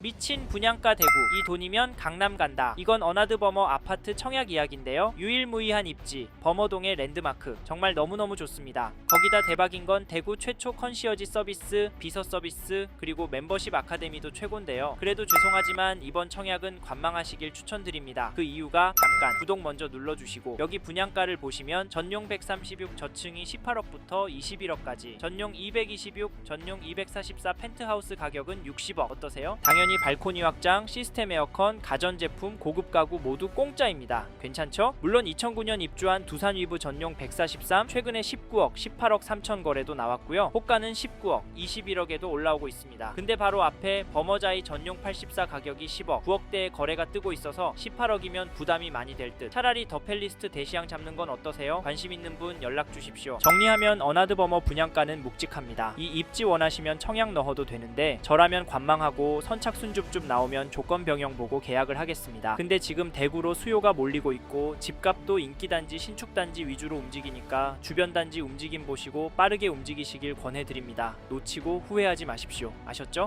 미친 분양가 대구. 이 돈이면 강남 간다. 이건 어나드 버머 아파트 청약 이야기인데요. 유일무이한 입지 버머동의 랜드마크. 정말 너무너무 좋습니다. 거기다 대박인 건 대구 최초 컨시어지 서비스 비서 서비스 그리고 멤버십 아카데미도 최고인데요. 그래도 죄송하지만 이번 청약은 관망하시길 추천드립니다. 그 이유가 잠깐 구독 먼저 눌러주시고 여기 분양가를 보시면 전용 136 저층이 18억부터 21억까지 전용 226 전용 244 펜트하우스 가격은 60억. 어떠세요? 당연히 발코니 확장, 시스템 에어컨, 가전제품, 고급 가구 모두 공짜입니다. 괜찮죠? 물론 2009년 입주한 두산 위브 전용 143 최근에 19억, 18억 3천 거래도 나왔고요. 호가는 19억, 21억에도 올라오고 있습니다. 근데 바로 앞에 버머자이 전용 84 가격이 10억, 9억대의 거래가 뜨고 있어서 18억이면 부담이 많이 될 듯. 차라리 더 펠리스트 대시양 잡는 건 어떠세요? 관심 있는 분 연락 주십시오. 정리하면 어나드 버머 분양가는 묵직합니다. 이 입지 원하시면 청약 넣어도 되는데 저라면 관망하고 선착 순줍줍 나오면 조건 변경 보고 계약을 하겠습니다. 근데 지금 대구로 수요가 몰리고 있고 집값도 인기 단지 신축 단지 위주로 움직이니까 주변 단지 움직임 보시고 빠르게 움직이시길 권해드립니다. 놓치고 후회하지 마십시오. 아셨죠?